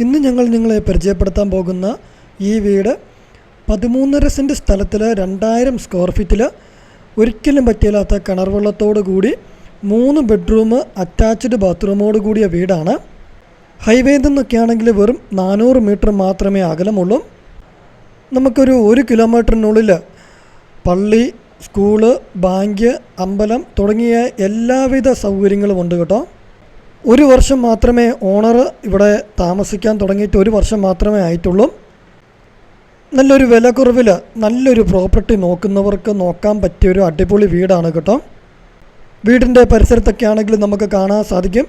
ഇന്ന് ഞങ്ങൾ നിങ്ങളെ പരിചയപ്പെടുത്താൻ പോകുന്ന ഈ വീട് പതിമൂന്നര സെന്റ് സ്ഥലത്തിൽ രണ്ടായിരം സ്ക്വയർ ഫീറ്റിൽ ഒരിക്കലും പറ്റിയില്ലാത്ത കിണർ വെള്ളത്തോടു കൂടി മൂന്ന് ബെഡ്റൂം അറ്റാച്ച്ഡ് ബാത്റൂമോട് കൂടിയ വീടാണ്. ഹൈവേയിൽ നിന്നൊക്കെ ആണെങ്കിൽ വെറും നാനൂറ് മീറ്റർ മാത്രമേ അകലമുള്ളൂ. നമുക്കൊരു ഒരു കിലോമീറ്ററിനുള്ളിൽ പള്ളി സ്കൂൾ ബാങ്ക് അമ്പലം തുടങ്ങിയ എല്ലാവിധ സൗകര്യങ്ങളും ഉണ്ട് കേട്ടോ. ഒരു വർഷം മാത്രമേ ഓണർ ഇവിടെ താമസിക്കാൻ തുടങ്ങിയിട്ട് ഒരു വർഷം മാത്രമേ ആയിട്ടുള്ളൂ. നല്ലൊരു വില കുറവിൽ നല്ലൊരു പ്രോപ്പർട്ടി നോക്കുന്നവർക്ക് നോക്കാൻ പറ്റിയ ഒരു അടിപൊളി വീടാണ് കേട്ടോ. വീടിന്റെ പരിസരത്തൊക്കെ ആണെങ്കിൽ നമുക്ക് കാണാൻ സാധിക്കും.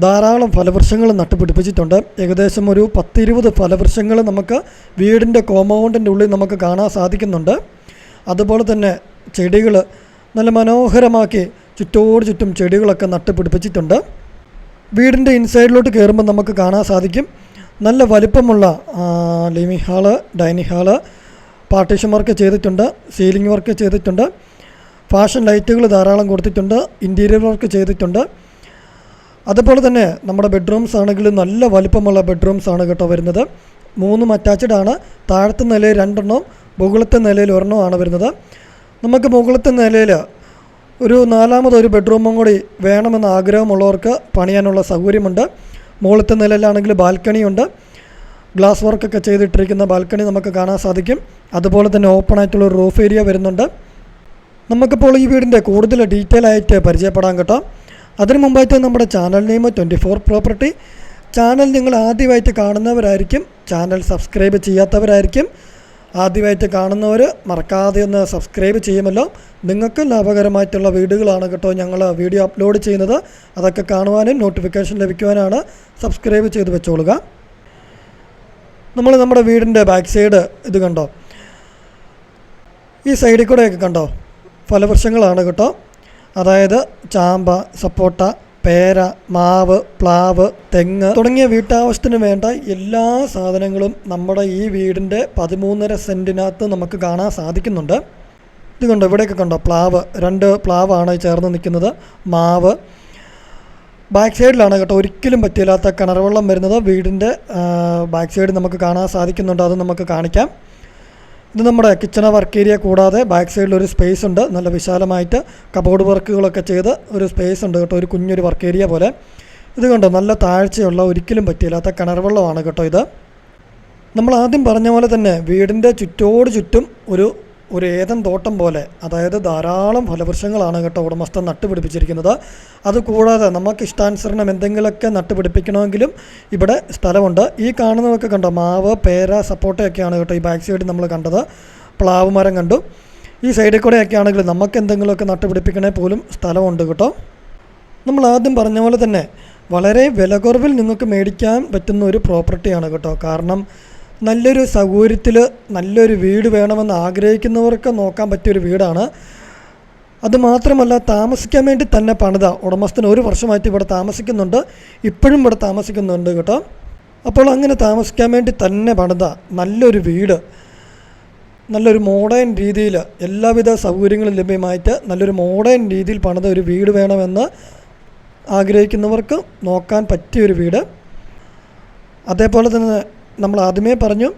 ധാരാളം ഫലവൃക്ഷങ്ങൾ നട്ടുപിടിപ്പിച്ചിട്ടുണ്ട്. ഏകദേശം ഒരു പത്തിരുപത് ഫലവൃക്ഷങ്ങൾ നമുക്ക് വീടിന്റെ കോമ്പൗണ്ടിന്റെ ഉള്ളിൽ നമുക്ക് കാണാൻ സാധിക്കുന്നുണ്ട്. അതുപോലെ തന്നെ ചെടികൾ നല്ല മനോഹരമാക്കി ചുറ്റോട് ചുറ്റും ചെടികളൊക്കെ നട്ടുപിടിപ്പിച്ചിട്ടുണ്ട്. വീടിന്റെ ഇൻസൈഡിലോട്ട് കയറുമ്പോൾ നമുക്ക് കാണാൻ സാധിക്കും. നല്ല വലിപ്പമുള്ള living hall dining hall partition work ചെയ്തിട്ടുണ്ട് സീലിംഗ് വർക്ക് ചെയ്തിട്ടുണ്ട് ഫാഷൻ ലൈറ്റുകൾ ധാരാളം കൊടുത്തിട്ടുണ്ട് ഇന്റീരിയർ വർക്ക് ചെയ്തിട്ടുണ്ട്. അതുപോലെ തന്നെ നമ്മുടെ ബെഡ്റൂംസ് ആണെങ്കിൽ നല്ല വലിപ്പമുള്ള ബെഡ്റൂംസ് ആണ് കേട്ടോ വരുന്നത്. മൂന്നും അറ്റാച്ച്ഡ് ആണ്. താഴത്തെ നിലയിൽ രണ്ടെണ്ണം മുകളിലത്തെ നിലയിൽ ഒരെണ്ണമാണ് വരുന്നത്. നമുക്ക് മുകളത്തെ നിലയിൽ ഒരു നാലാമത് ഒരു ബെഡ്റൂമും കൂടി വേണമെന്ന് ആഗ്രഹമുള്ളവർക്ക് പണിയാനുള്ള സൗകര്യമുണ്ട്. മുകളിലത്തെ നിലയിലാണെങ്കിൽ ബാൽക്കണിയുണ്ട്. ഗ്ലാസ് വർക്കൊക്കെ ചെയ്തിട്ടിരിക്കുന്ന ബാൽക്കണി നമുക്ക് കാണാൻ സാധിക്കും. അതുപോലെ തന്നെ ഓപ്പൺ ആയിട്ടുള്ള ഒരു റൂഫ് ഏരിയ വരുന്നുണ്ട്. നമുക്കിപ്പോൾ ഈ വീടിന്റെ കൂടുതൽ ഡീറ്റെയിൽ ആയിട്ട് പരിചയപ്പെടാൻ കേട്ടോ. അതിനു മുമ്പായിട്ട് നമ്മുടെ channel name twenty four property channel നിങ്ങൾ ആദ്യമായിട്ട് കാണുന്നവരായിരിക്കും. Channel subscribe ചെയ്യാത്തവരായിരിക്കും. ആദ്യമായിട്ട് കാണുന്നവർ മറക്കാതെ ഒന്ന് സബ്സ്ക്രൈബ് ചെയ്യുമല്ലോ. നിങ്ങൾക്ക് ലാഭകരമായിട്ടുള്ള വീഡിയോകളാണ് കേട്ടോ ഞങ്ങൾ വീഡിയോ അപ്ലോഡ് ചെയ്യുന്നത്. അതൊക്കെ കാണുവാനും നോട്ടിഫിക്കേഷൻ ലഭിക്കുവാനാണ് സബ്സ്ക്രൈബ് ചെയ്ത് വെച്ചോളുക. നമ്മൾ നമ്മുടെ വീടിന്റെ ബാക്ക് സൈഡ് ഇത് കണ്ടോ? ഈ സൈഡിൽ കൂടെയൊക്കെ കണ്ടോ? ഫലവൃക്ഷങ്ങളാണ് കേട്ടോ. അതായത് ചാമ്പ സപ്പോട്ട പേര മാവ് പ്ലാവ് തെങ്ങ് തുടങ്ങിയ വീട്ടാവശ്യത്തിന് വേണ്ട എല്ലാ സാധനങ്ങളും നമ്മുടെ ഈ വീടിന്റെ പതിമൂന്നര സെന്റിനകത്ത് നമുക്ക് കാണാൻ സാധിക്കുന്നുണ്ട്. ഇത് കണ്ടോ ഇവിടെയൊക്കെ കണ്ടോ പ്ലാവ്. രണ്ട് പ്ലാവാണ് ചേർന്ന് നിൽക്കുന്നത്. മാവ്. ബാക്ക് സൈഡിലാണ് കേട്ടോ ഒരിക്കലും പറ്റില്ലാത്ത കിണർ വെള്ളം വരുന്നത്. വീടിന്റെ ബാക്ക് സൈഡ് നമുക്ക് കാണാൻ സാധിക്കുന്നുണ്ട്. അത് നമുക്ക് കാണിക്കാം. ഇത് നമ്മുടെ കിച്ചണ വർക്ക് ഏരിയ കൂടാതെ ബാക്ക് സൈഡിൽ ഒരു സ്പേസ് ഉണ്ട്. നല്ല വിശാലമായിട്ട് കബോർഡ് വർക്കുകളൊക്കെ ചെയ്ത് ഒരു സ്പേസ് ഉണ്ട് കേട്ടോ. ഒരു കുഞ്ഞൊരു വർക്ക് ഏരിയ പോലെ. ഇത് കണ്ടോ നല്ല താഴ്ചയുള്ള ഒരിക്കലും പറ്റിയില്ലാത്ത കിണർ വെള്ളമാണ് കേട്ടോ ഇത്. നമ്മൾ ആദ്യം പറഞ്ഞ പോലെ തന്നെ വീടിന്റെ ചുറ്റോട് ചുറ്റും ഒരു ഒരു ഏതൻ തോട്ടം പോലെ അതായത് ധാരാളം ഫലവൃക്ഷങ്ങളാണ് കേട്ടോ ഉടമസ്ഥൻ നട്ടുപിടിപ്പിച്ചിരിക്കുന്നത്. അതുകൂടാതെ നമുക്ക് ഇഷ്ടാനുസരണം എന്തെങ്കിലുമൊക്കെ നട്ടുപിടിപ്പിക്കണമെങ്കിലും ഇവിടെ സ്ഥലമുണ്ട്. ഈ കാണുന്നതൊക്കെ കണ്ടോ മാവ് പേര സപ്പോട്ടയൊക്കെയാണ് കേട്ടോ ഈ ബാക്ക് സൈഡിൽ നമ്മൾ കണ്ടത്. പ്ലാവ് മരം കണ്ടു. ഈ സൈഡിൽ കൂടെയൊക്കെ ആണെങ്കിൽ നമുക്ക് എന്തെങ്കിലുമൊക്കെ നട്ടുപിടിപ്പിക്കണേ പോലും സ്ഥലമുണ്ട് കേട്ടോ. നമ്മൾ ആദ്യം പറഞ്ഞ പോലെ തന്നെ വളരെ വില കുറവിൽ നിങ്ങൾക്ക് മേടിക്കാൻ പറ്റുന്ന ഒരു പ്രോപ്പർട്ടിയാണ് കേട്ടോ. കാരണം നല്ലൊരു സൗകര്യത്തിൽ നല്ലൊരു വീട് വേണമെന്ന് ആഗ്രഹിക്കുന്നവർക്ക് നോക്കാൻ പറ്റിയൊരു വീടാണ്. അതുമാത്രമല്ല താമസിക്കാൻ വേണ്ടി തന്നെ പണിത. ഉടമസ്ഥന് ഒരു വർഷമായിട്ട് ഇവിടെ താമസിക്കുന്നുണ്ട്. ഇപ്പോഴും ഇവിടെ താമസിക്കുന്നുണ്ട് കേട്ടോ. അപ്പോൾ അങ്ങനെ താമസിക്കാൻ വേണ്ടി തന്നെ പണിത. നല്ലൊരു വീട്. നല്ലൊരു മോഡേൺ രീതിയിൽ എല്ലാവിധ സൗകര്യങ്ങളും ലഭ്യമായിട്ട് നല്ലൊരു മോഡേൺ രീതിയിൽ പണിത ഒരു വീട് വേണമെന്ന് ആഗ്രഹിക്കുന്നവർക്ക് നോക്കാൻ പറ്റിയൊരു വീട്. അതേപോലെ തന്നെ നമ്മൾ ആദ്യമേ പറഞ്ഞു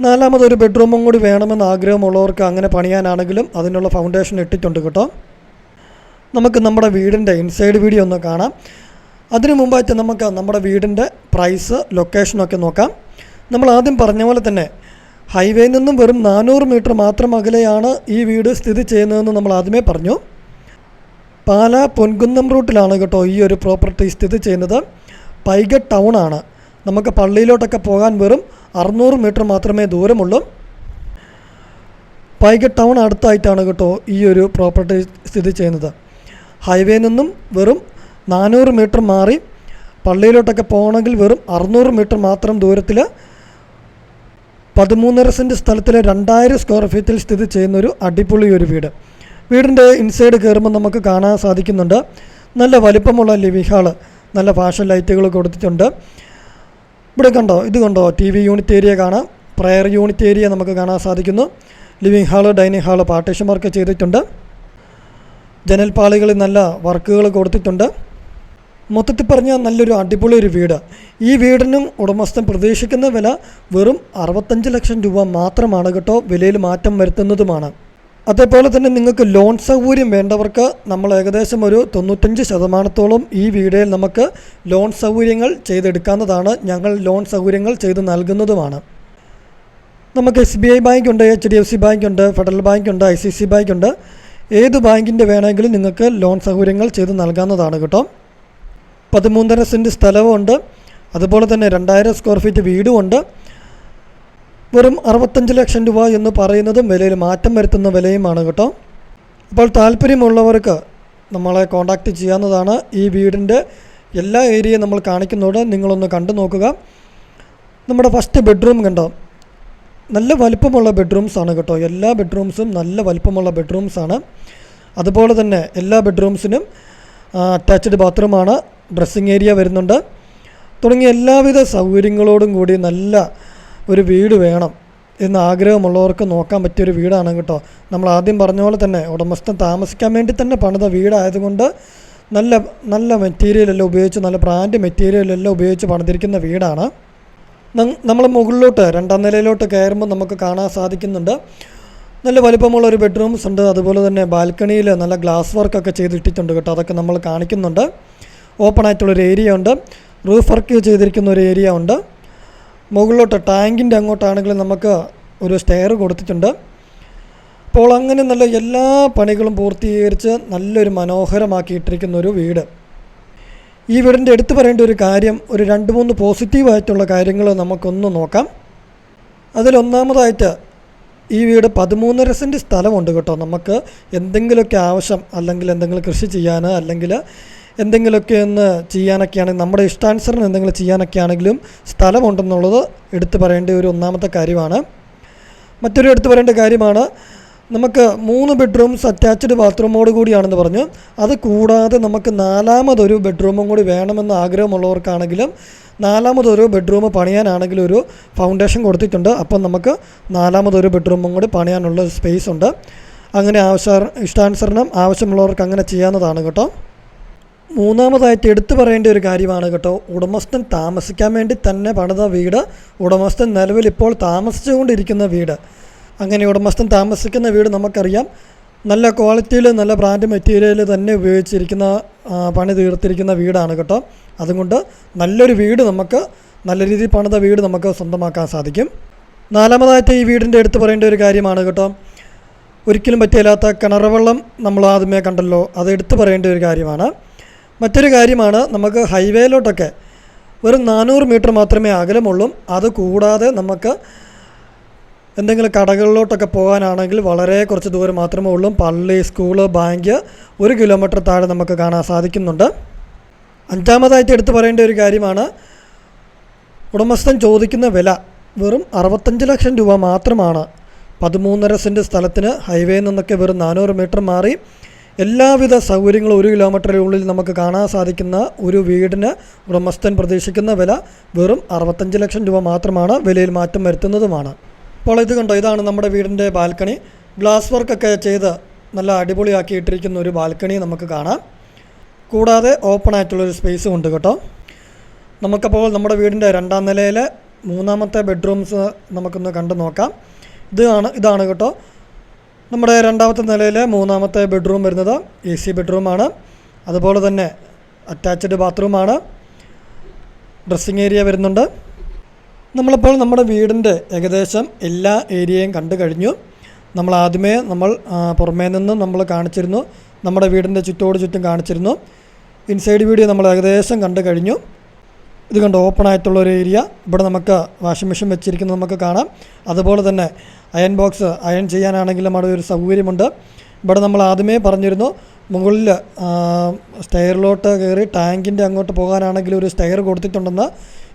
നാലാമതൊരു ബെഡ്റൂമും കൂടി വേണമെന്ന് ആഗ്രഹമുള്ളവർക്ക് അങ്ങനെ പണിയാനാണെങ്കിലും അതിനുള്ള ഫൗണ്ടേഷൻ ഇട്ടിട്ടുണ്ട് കേട്ടോ. നമുക്ക് നമ്മുടെ വീടിന്റെ ഇൻസൈഡ് വീഡിയോ ഒന്ന് കാണാം. അതിനു മുമ്പായിട്ട് നമുക്ക് നമ്മുടെ വീടിന്റെ പ്രൈസ് ലൊക്കേഷനൊക്കെ നോക്കാം. നമ്മൾ ആദ്യം പറഞ്ഞ പോലെ തന്നെ ഹൈവേയിൽ നിന്നും വെറും നാനൂറ് മീറ്റർ മാത്രം അകലെയാണ് ഈ വീട് സ്ഥിതി ചെയ്യുന്നതെന്ന് നമ്മൾ ആദ്യമേ പറഞ്ഞു. പാലാ പൊൻകുന്നം റൂട്ടിലാണ് കേട്ടോ ഈ ഒരു പ്രോപ്പർട്ടി സ്ഥിതി ചെയ്യുന്നത്. പൈഗ ടൗൺ ആണ്. നമുക്ക് പള്ളിയിലോട്ടൊക്കെ പോകാൻ വെറും അറുന്നൂറ് മീറ്റർ മാത്രമേ ദൂരമുള്ളൂ. പൈക ടൗൺ അടുത്തായിട്ടാണ് കേട്ടോ ഈ ഒരു പ്രോപ്പർട്ടി സ്ഥിതി ചെയ്യുന്നത്. ഹൈവേയിൽ നിന്നും വെറും നാനൂറ് മീറ്റർ മാറി പള്ളിയിലോട്ടൊക്കെ പോകണമെങ്കിൽ വെറും അറുന്നൂറ് മീറ്റർ മാത്രം ദൂരത്തിൽ പതിമൂന്നര സെന്റ് സ്ഥലത്തിൽ രണ്ടായിരം സ്ക്വയർ ഫീറ്റിൽ സ്ഥിതി ചെയ്യുന്ന ഒരു അടിപൊളി ഒരു വീട്. വീടിന്റെ ഇൻസൈഡ് കയറുമ്പോൾ നമുക്ക് കാണാൻ സാധിക്കുന്നുണ്ട്. നല്ല വലിപ്പമുള്ള ലിവിംഗ് ഹാൾ നല്ല ഫാഷൻ ലൈറ്റുകൾ കൊടുത്തിട്ടുണ്ട്. ഇവിടെ കണ്ടോ ഇത് കണ്ടോ ടി വി യൂണിറ്റ് ഏരിയ കാണാം. പ്രയർ യൂണിറ്റ് ഏരിയ നമുക്ക് കാണാൻ സാധിക്കുന്നു. Living hall dining hall partition work ചെയ്തിട്ടുണ്ട്. ജനൽപ്പാളികളിൽ നല്ല വർക്കുകൾ കൊടുത്തിട്ടുണ്ട്. മൊത്തത്തിൽ പറഞ്ഞാൽ നല്ലൊരു അടിപൊളി ഒരു വീട്. ഈ വീടിനും ഉടമസ്ഥൻ പ്രതീക്ഷിക്കുന്ന വില വെറും അറുപത്തഞ്ച് ലക്ഷം രൂപ മാത്രമാണ് കേട്ടോ വിലയിൽ മാറ്റം വരുത്തുന്നതുമാണ്. അതേപോലെ തന്നെ നിങ്ങൾക്ക് ലോൺ സൗകര്യം വേണ്ടവർക്ക് നമ്മൾ ഏകദേശം ഒരു തൊണ്ണൂറ്റഞ്ച് ശതമാനത്തോളം ഈ വീടിൽ നമുക്ക് ലോൺ സൗകര്യങ്ങൾ ചെയ്തെടുക്കാവുന്നതാണ്. ഞങ്ങൾ ലോൺ സൗകര്യങ്ങൾ ചെയ്ത് നൽകുന്നതുമാണ്. നമുക്ക് എസ് ബി ഐ ബാങ്ക് ഉണ്ട് H D F C bank ഉണ്ട് ഫെഡറൽ ബാങ്ക് ഉണ്ട് ഐ സി സി ബാങ്ക് ഉണ്ട്. ഏത് ബാങ്കിന്റെ വേണമെങ്കിലും നിങ്ങൾക്ക് ലോൺ സൗകര്യങ്ങൾ ചെയ്ത് നൽകാവുന്നതാണ് കേട്ടോ. പതിമൂന്നര സെന്റ് സ്ഥലവുമുണ്ട്. അതുപോലെ തന്നെ രണ്ടായിരം സ്ക്വയർ ഫീറ്റ് വീടുമുണ്ട്. വെറും അറുപത്തഞ്ച് ലക്ഷം രൂപ എന്ന് പറയുന്നതും വിലയിൽ മാറ്റം വരുത്തുന്ന വിലയുമാണ് കേട്ടോ. അപ്പോൾ താല്പര്യമുള്ളവർക്ക് നമ്മളെ കോൺടാക്റ്റ് ചെയ്യാവുന്നതാണ്. ഈ വീടിന്റെ എല്ലാ ഏരിയയും നമ്മൾ കാണിക്കുന്നതോടെ നിങ്ങളൊന്ന് കണ്ടു നോക്കുക. നമ്മുടെ ഫസ്റ്റ് ബെഡ്റൂം കണ്ടോ? നല്ല വലിപ്പമുള്ള ബെഡ്റൂംസാണ് കേട്ടോ. എല്ലാ ബെഡ്റൂംസും നല്ല വലിപ്പമുള്ള ബെഡ്റൂംസാണ് അതുപോലെ തന്നെ എല്ലാ ബെഡ്റൂംസിനും അറ്റാച്ച്ഡ് ബാത്റൂമാണ് ഡ്രസ്സിങ് ഏരിയ വരുന്നുണ്ട്. തുടങ്ങിയ എല്ലാവിധ സൗകര്യങ്ങളോടും കൂടി നല്ല ഒരു വീട് വേണം എന്ന് ആഗ്രഹമുള്ളവർക്ക് നോക്കാൻ പറ്റിയൊരു വീടാണ് കേട്ടോ. നമ്മൾ ആദ്യം പറഞ്ഞ പോലെ തന്നെ ഉടമസ്ഥൻ താമസിക്കാൻ വേണ്ടി തന്നെ പണിത വീടായതുകൊണ്ട് നല്ല നല്ല മെറ്റീരിയലെല്ലാം ഉപയോഗിച്ച് നല്ല ബ്രാൻഡ് മെറ്റീരിയലെല്ലാം ഉപയോഗിച്ച് പണിതിരിക്കുന്ന വീടാണ്. നമ്മൾ മുകളിലോട്ട് രണ്ടാം നിലയിലോട്ട് കയറുമ്പോൾ നമുക്ക് കാണാൻ സാധിക്കുന്നുണ്ട്. നല്ല വലിപ്പമുള്ള ഒരു ബെഡ്റൂംസ് ഉണ്ട്. അതുപോലെ തന്നെ ബാൽക്കണിയിൽ നല്ല ഗ്ലാസ് വർക്കൊക്കെ ചെയ്തിട്ടിട്ടുണ്ട് കേട്ടോ. അതൊക്കെ നമ്മൾ കാണിക്കുന്നുണ്ട്. ഓപ്പൺ ആയിട്ടുള്ളൊരു ഏരിയ ഉണ്ട്. റൂഫ് വർക്ക് ചെയ്തിരിക്കുന്ന ഒരു ഏരിയ ഉണ്ട്. മുകളിലോട്ട് ടാങ്കിന്റെ അങ്ങോട്ടാണെങ്കിലും നമുക്ക് ഒരു സ്റ്റെയർ കൊടുത്തിട്ടുണ്ട്. അപ്പോൾ അങ്ങനെ നല്ല എല്ലാ പണികളും പൂർത്തീകരിച്ച് നല്ലൊരു മനോഹരമാക്കിയിട്ടിരിക്കുന്ന ഒരു വീട്. ഈ വീടിന്റെ എടുത്തു പറയേണ്ട ഒരു കാര്യം ഒരു രണ്ട് മൂന്ന് പോസിറ്റീവായിട്ടുള്ള കാര്യങ്ങൾ നമുക്കൊന്ന് നോക്കാം. അതിലൊന്നാമതായിട്ട് ഈ വീട് പതിമൂന്നര സെന്റ് സ്ഥലമുണ്ട് കേട്ടോ. നമുക്ക് എന്തെങ്കിലുമൊക്കെ ആവശ്യം അല്ലെങ്കിൽ എന്തെങ്കിലും കൃഷി ചെയ്യാൻ അല്ലെങ്കിൽ എന്തെങ്കിലുമൊക്കെ ഒന്ന് ചെയ്യാനൊക്കെയാണെങ്കിൽ നമ്മുടെ ഇഷ്ടാനുസരണം എന്തെങ്കിലും ചെയ്യാനൊക്കെ ആണെങ്കിലും സ്ഥലമുണ്ടെന്നുള്ളത് എടുത്തു പറയേണ്ട ഒരു ഒന്നാമത്തെ കാര്യമാണ്. മറ്റൊരു എടുത്തു പറയേണ്ട കാര്യമാണ് നമുക്ക് മൂന്ന് ബെഡ്റൂംസ് അറ്റാച്ച്ഡ് ബാത്റൂമോട് കൂടിയാണെന്ന് പറഞ്ഞു. അത് കൂടാതെ നമുക്ക് നാലാമതൊരു ബെഡ്റൂമും കൂടി വേണമെന്ന് ആഗ്രഹമുള്ളവർക്കാണെങ്കിലും നാലാമതൊരു ബെഡ്റൂം പണിയാനാണെങ്കിലും ഒരു ഫൗണ്ടേഷൻ കൊടുത്തിട്ടുണ്ട്. അപ്പം നമുക്ക് നാലാമതൊരു ബെഡ്റൂമും കൂടി പണിയാനുള്ള സ്പേസ് ഉണ്ട്. അങ്ങനെ ആവശ്യ ഇഷ്ടാനുസരണം ആവശ്യമുള്ളവർക്ക് അങ്ങനെ ചെയ്യാവുന്നതാണ് കേട്ടോ. മൂന്നാമതായിട്ട് എടുത്തു പറയേണ്ട ഒരു കാര്യമാണ് കേട്ടോ. ഉടമസ്ഥൻ താമസിക്കാൻ വേണ്ടി തന്നെ പണിത വീട് ഉടമസ്ഥൻ നിലവിൽ ഇപ്പോൾ താമസിച്ചുകൊണ്ടിരിക്കുന്ന വീട്. അങ്ങനെ ഉടമസ്ഥൻ താമസിക്കുന്ന വീട് നമുക്കറിയാം. നല്ല ക്വാളിറ്റിയിൽ നല്ല ബ്രാൻഡ് മെറ്റീരിയൽ തന്നെ ഉപയോഗിച്ചിരിക്കുന്ന പണി തീർത്തിരിക്കുന്ന വീടാണ് കേട്ടോ. അതുകൊണ്ട് നല്ലൊരു വീട് നമുക്ക് നല്ല രീതിയിൽ പണിത വീട് നമുക്ക് സ്വന്തമാക്കാൻ സാധിക്കും. നാലാമതായിട്ട് ഈ വീടിന്റെ എടുത്ത് പറയേണ്ട ഒരു കാര്യമാണ് കേട്ടോ. ഒരിക്കലും പറ്റിയില്ലാത്ത കിണറുവെള്ളം നമ്മൾ ആദ്യമേ കണ്ടല്ലോ. അത് എടുത്തു പറയേണ്ട ഒരു കാര്യമാണ്. മറ്റൊരു കാര്യമാണ് നമുക്ക് ഹൈവേയിലോട്ടൊക്കെ വെറും നാനൂറ് മീറ്റർ മാത്രമേ അകലമുള്ളൂ. അത് കൂടാതെ നമുക്ക് എന്തെങ്കിലും കടകളിലോട്ടൊക്കെ പോകാനാണെങ്കിൽ വളരെ കുറച്ച് ദൂരം മാത്രമേ ഉള്ളൂ. പള്ളി സ്കൂൾ ബാങ്ക് ഒരു കിലോമീറ്റർ താഴെ നമുക്ക് കാണാൻ സാധിക്കുന്നുണ്ട്. അഞ്ചാമതായിട്ട് എടുത്തു പറയേണ്ട ഒരു കാര്യമാണ് ഉടമസ്ഥൻ ചോദിക്കുന്ന വില വെറും അറുപത്തഞ്ച് ലക്ഷം രൂപ മാത്രമാണ്. പതിമൂന്നര സെന്റ് സ്ഥലത്തിന് ഹൈവേയിൽ നിന്നൊക്കെ വെറും നാനൂറ് മീറ്റർ മാറി എല്ലാവിധ സൗകര്യങ്ങളും ഒരു കിലോമീറ്ററിനുള്ളിൽ നമുക്ക് കാണാൻ സാധിക്കുന്ന ഒരു വീടിന് ഉടമസ്ഥൻ പ്രതീക്ഷിക്കുന്ന വില വെറും അറുപത്തഞ്ച് ലക്ഷം രൂപ മാത്രമാണ് വിലയിൽ മാറ്റം വരുത്തുന്നതുമാണ്. അപ്പോൾ ഇത് കണ്ടോ ഇതാണ് നമ്മുടെ വീടിന്റെ ബാൽക്കണി ഗ്ലാസ് വർക്കൊക്കെ ചെയ്ത് നല്ല അടിപൊളിയാക്കി ഇട്ടിരിക്കുന്ന ഒരു ബാൽക്കണി നമുക്ക് കാണാം. കൂടാതെ ഓപ്പൺ ആയിട്ടുള്ളൊരു സ്പേസും ഉണ്ട് കേട്ടോ. നമുക്കപ്പോൾ നമ്മുടെ വീടിന്റെ രണ്ടാം നിലയിലെ മൂന്നാമത്തെ ബെഡ്റൂംസ് നമുക്കൊന്ന് കണ്ടു നോക്കാം. ഇതാണ് ഇതാണ് കേട്ടോ. നമ്മുടെ രണ്ടാമത്തെ നിലയിലെ മൂന്നാമത്തെ ബെഡ്റൂം വരുന്നത് എ സി ബെഡ്റൂമാണ്. അതുപോലെ തന്നെ അറ്റാച്ച്ഡ് ബാത്റൂമാണ്. ഡ്രസ്സിങ് ഏരിയ വരുന്നുണ്ട്. നമ്മളിപ്പോൾ നമ്മുടെ വീടിന്റെ ഏകദേശം എല്ലാ ഏരിയയും കണ്ടു കഴിഞ്ഞു. നമ്മൾ ആദ്യമേ നമ്മൾ പുറമേ നിന്ന് നമ്മൾ കാണിച്ചിരുന്നു. നമ്മുടെ വീടിന്റെ ചുറ്റോട് ചുറ്റും കാണിച്ചിരുന്നു. ഇൻസൈഡ് വീഡിയോ നമ്മൾ ഏകദേശം കണ്ടു കഴിഞ്ഞു. ഇത് കണ്ട് ഓപ്പൺ ആയിട്ടുള്ള ഒരു ഏരിയ ഇവിടെ നമുക്ക് വാഷിംഗ് മെഷീൻ വെച്ചിരിക്കുന്നത് നമുക്ക് കാണാം. അതുപോലെ തന്നെ അയൺ ബോക്സ് അയൺ ചെയ്യാനാണെങ്കിലും അവിടെ ഒരു സൗകര്യമുണ്ട്. ഇവിടെ നമ്മൾ ആദ്യമേ പറഞ്ഞിരുന്നു മുകളിൽ സ്റ്റെയറിലോട്ട് കയറി ടാങ്കിന്റെ അങ്ങോട്ട് പോകാനാണെങ്കിൽ ഒരു സ്റ്റെയർ കൊടുത്തിട്ടുണ്ടെന്ന്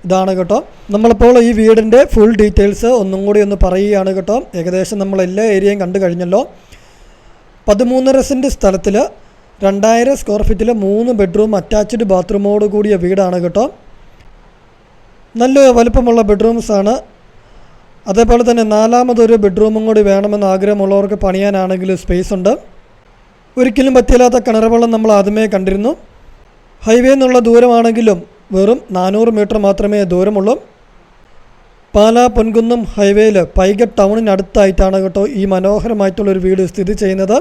ഇതാണ് കേട്ടോ. നമ്മളിപ്പോൾ ഈ വീടിന്റെ ഫുൾ ഡീറ്റെയിൽസ് ഒന്നും കൂടി ഒന്ന് പറയുകയാണ് കേട്ടോ. ഏകദേശം നമ്മൾ എല്ലാ ഏരിയയും കണ്ടു കഴിഞ്ഞല്ലോ. പതിമൂന്നര സെന്റ് സ്ഥലത്തിൽ രണ്ടായിരം സ്ക്വയർ ഫീറ്റിൽ മൂന്ന് ബെഡ്റൂം അറ്റാച്ച്ഡ് ബാത്റൂമോട് കൂടിയ വീടാണ് കേട്ടോ. നല്ല വലുപ്പമുള്ള ബെഡ്റൂംസാണ് അതേപോലെ തന്നെ നാലാമതൊരു ബെഡ്റൂമും കൂടി വേണമെന്ന് ആഗ്രഹമുള്ളവർക്ക് പണിയാനാണെങ്കിൽ സ്പേസ് ഉണ്ട്. ഒരിക്കലും പറ്റില്ലാത്ത കിണറവെള്ളം നമ്മൾ ആദ്യമേ കണ്ടിരുന്നു. ഹൈവേ എന്നുള്ള ദൂരമാണെങ്കിലും വെറും നാനൂറ് മീറ്റർ മാത്രമേ ദൂരമുള്ളൂ. പാലാ പൊൻകുന്നം ഹൈവേയിൽ പൈക ടൗണിനടുത്തായിട്ടാണ് കേട്ടോ ഈ മനോഹരമായിട്ടുള്ളൊരു വീട് സ്ഥിതി ചെയ്യുന്നത്.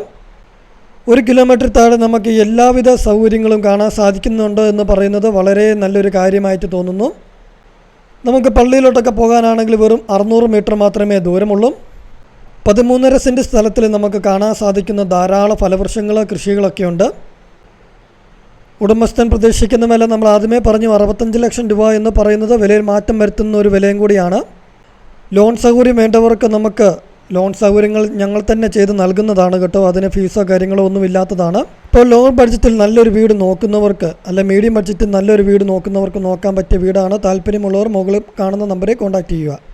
ഒരു കിലോമീറ്റർ താഴെ നമുക്ക് എല്ലാവിധ സൗകര്യങ്ങളും കാണാൻ സാധിക്കുന്നുണ്ട് എന്ന് പറയുന്നത് വളരെ നല്ലൊരു കാര്യമായിട്ട് തോന്നുന്നു. നമുക്ക് പള്ളിയിലോട്ടൊക്കെ പോകാനാണെങ്കിൽ വെറും അറുന്നൂറ് മീറ്റർ മാത്രമേ ദൂരമുള്ളൂ. പതിമൂന്നര സെന്റ് സ്ഥലത്തിൽ നമുക്ക് കാണാൻ സാധിക്കുന്ന ധാരാളം ഫലവൃക്ഷങ്ങൾ കൃഷികളൊക്കെയുണ്ട് ഉടമസ്ഥൻ പ്രതീക്ഷിക്കുന്ന വില നമ്മൾ ആദ്യമേ പറഞ്ഞു അറുപത്തഞ്ച് ലക്ഷം രൂപ എന്ന് പറയുന്നത് വിലയിൽ മാറ്റം വരുത്തുന്ന ഒരു വിലയും കൂടിയാണ്. ലോൺ സൗകര്യം വേണ്ടവർക്ക് നമുക്ക് ലോൺ സൗകര്യങ്ങൾ ഞങ്ങൾ തന്നെ ചെയ്ത് നൽകുന്നതാണ് കേട്ടോ. അതിന് ഫീസോ കാര്യങ്ങളോ ഒന്നും ഇല്ലാത്തതാണ് ഇപ്പോൾ ലോ ബഡ്ജറ്റിൽ നല്ലൊരു വീട് നോക്കുന്നവർക്ക് അല്ല മീഡിയം ബഡ്ജറ്റിൽ നല്ലൊരു വീട് നോക്കുന്നവർക്ക് നോക്കാൻ പറ്റിയ വീടാണ്. താല്പര്യമുള്ളവർ മുകളിൽ കാണുന്ന നമ്പറിൽ കോൺടാക്റ്റ് ചെയ്യുക.